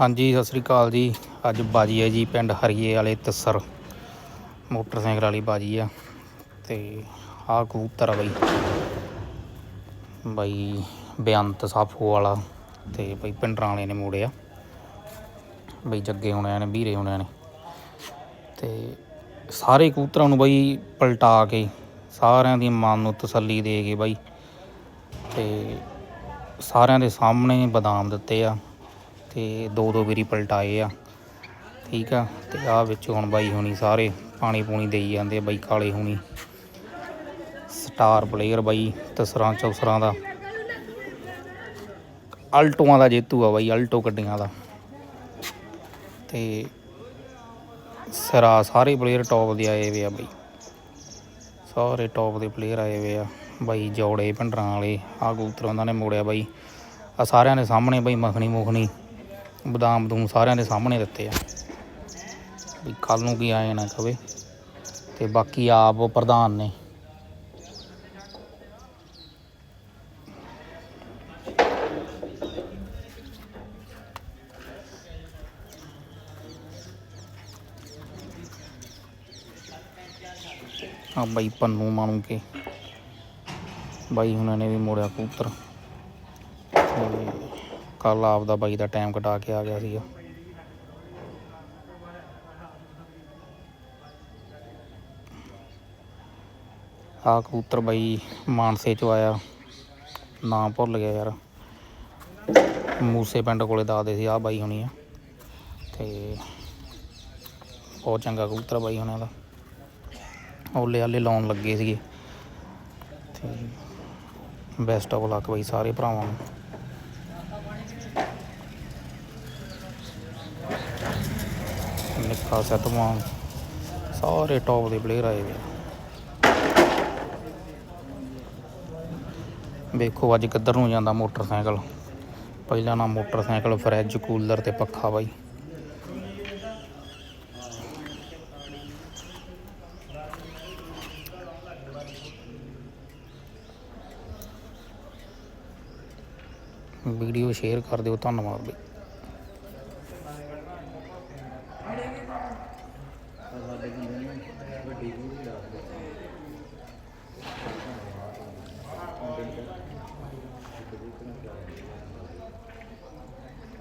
ਹਾਂਜੀ, ਸਤਿ ਸ੍ਰੀ ਅਕਾਲ ਜੀ। ਅੱਜ ਬਾਜੀ ਹੈ ਜੀ ਪਿੰਡ ਹਰੀਏ ਵਾਲੇ ਤਸਰ। ਮੋਟਰਸਾਈਕਲ ਵਾਲੀ ਬਾਜੀ ਆ ਤੇ ਆਹ ਕਬੂਤਰ ਆ ਬਈ। ਬਈ ਬੇਅੰਤ ਸਾਫੋ ਵਾਲਾ ਤੇ ਬਈ ਪਿੰਡਰਾਂ ਵਾਲੇ ਨੇ ਮੋੜਿਆ। ਬਈ ਜੱਗੇ ਹੋਣਿਆਂ ਨੇ, ਵੀਰੇ ਹੋਣਿਆਂ ਨੇ। ਤੇ ਸਾਰੇ ਕਬੂਤਰਾਂ ਨੂੰ ਬਈ ਪਲਟਾ ਕੇ ਸਾਰਿਆਂ ਦੀ ਮਨ ਨੂੰ ਤਸੱਲੀ ਦੇ ਕੇ ਬਈ। ਤੇ ਸਾਰਿਆਂ ਦੇ ਸਾਹਮਣੇ ਬਦਾਮ ਦਿੱਤੇ ਆ। ਤੇ ਦੋ ਦੋ ਵਾਰੀ ਪਲਟਾਏ ਆ। ਠੀਕ ਆ? ਤੇ ਆ ਵਿੱਚ ਹੁਣ ਬਾਈ ਹੁਣੀ ਸਾਰੇ ਪਾਣੀ ਪੂਣੀ ਦੇਈ ਜਾਂਦੇ ਆ ਬਾਈ ਕਾਲੇ ਹੁਣੀ। ਸਟਾਰ ਪਲੇਅਰ ਬਾਈ ਤਸਰਾਂ ਚੌਸਰਾਂ ਦਾ। ਅਲਟੋਆਂ ਦਾ ਜੇਤੂ ਆ ਬਾਈ, ਅਲਟੋ ਗੱਡੀਆਂ ਦਾ। ਤੇ ਸਰਾ ਸਾਰੇ ਪਲੇਅਰ ਟੌਪ ਦੇ ਆਏ ਵੇ ਆ ਬਾਈ। ਸਾਰੇ ਟੌਪ ਦੇ ਪਲੇਅਰ ਆਏ ਵੇ ਆ। ਬਾਈ ਜੋੜੇ ਭੰਡਰਾਂ ਵਾਲੇ ਆ ਕਬੂਤਰ ਉਹਨਾਂ ਨੇ ਮੋੜਿਆ ਬਾਈ। ਆ ਸਾਰਿਆਂ ਦੇ ਸਾਹਮਣੇ ਬਾਈ ਮੱਖਣੀ ਮੁਖਣੀ ਬਦਾਮ ਬਦੂਮ ਸਾਰਿਆਂ ਦੇ ਸਾਹਮਣੇ ਦਿੱਤੇ ਆ। ਵੀ ਕੱਲ ਨੂੰ ਕੀ ਆਏ ਨਾ ਕਵੇ। ਤੇ ਬਾਕੀ ਆਪ ਪ੍ਰਧਾਨ ਨੇ। ਆ ਬਾਈ ਪੰਨੂ ਮਾਣੂ ਕੇ ਬਾਈ ਹੁਣਾਂ ਨੇ ਵੀ ਮੋੜਿਆ ਕਬੂਤਰ। ਕੱਲ ਆਪ ਦਾ ਬਾਈ ਦਾ ਟਾਈਮ ਕਟਾ ਕੇ ਆ ਗਿਆ ਸੀਗਾ। ਆ ਕਬੂਤਰ ਬਾਈ ਮਾਨਸੇ ਚੋਂ ਆਇਆ। ਨਾਮ ਭੁੱਲ ਗਿਆ ਯਾਰ। ਮੂਸੇ ਪਿੰਡ ਕੋਲੇ ਦਾਦੇ ਸੀ ਆ ਬਾਈ ਹੁਣੀ ਆ। ਤੇ ਬਹੁਤ ਚੰਗਾ ਕਬੂਤਰ ਬਾਈ ਹੁਣਾਂ ਦਾ। ਓਲੇ ਆਲੇ ਲਾਉਣ ਲੱਗੇ ਸੀਗੇ। ਤੇ ਬੈਸਟ ਆਫ ਲੱਕ ਬਾਈ ਸਾਰੇ ਭਰਾਵਾਂ ਨੂੰ। ਨਿੱਕਾ ਸਤਮਾਨ ਸਾਰੇ ਟੌਪ ਦੇ ਪਲੇਅਰ ਆਏ ਵੇ। ਵੇਖੋ ਅੱਜ ਕਿੱਧਰ ਨੂੰ ਜਾਂਦਾ ਮੋਟਰਸਾਈਕਲ। ਪਹਿਲਾਂ ਨਾ ਮੋਟਰਸਾਈਕਲ ਫਰਿੱਜ ਕੂਲਰ ਤੇ ਪੱਖਾ ਬਾਈ। ਵੀਡੀਓ ਸ਼ੇਅਰ ਕਰ ਦਿਓ ਧੰਨਵਾਦ ਬਈ।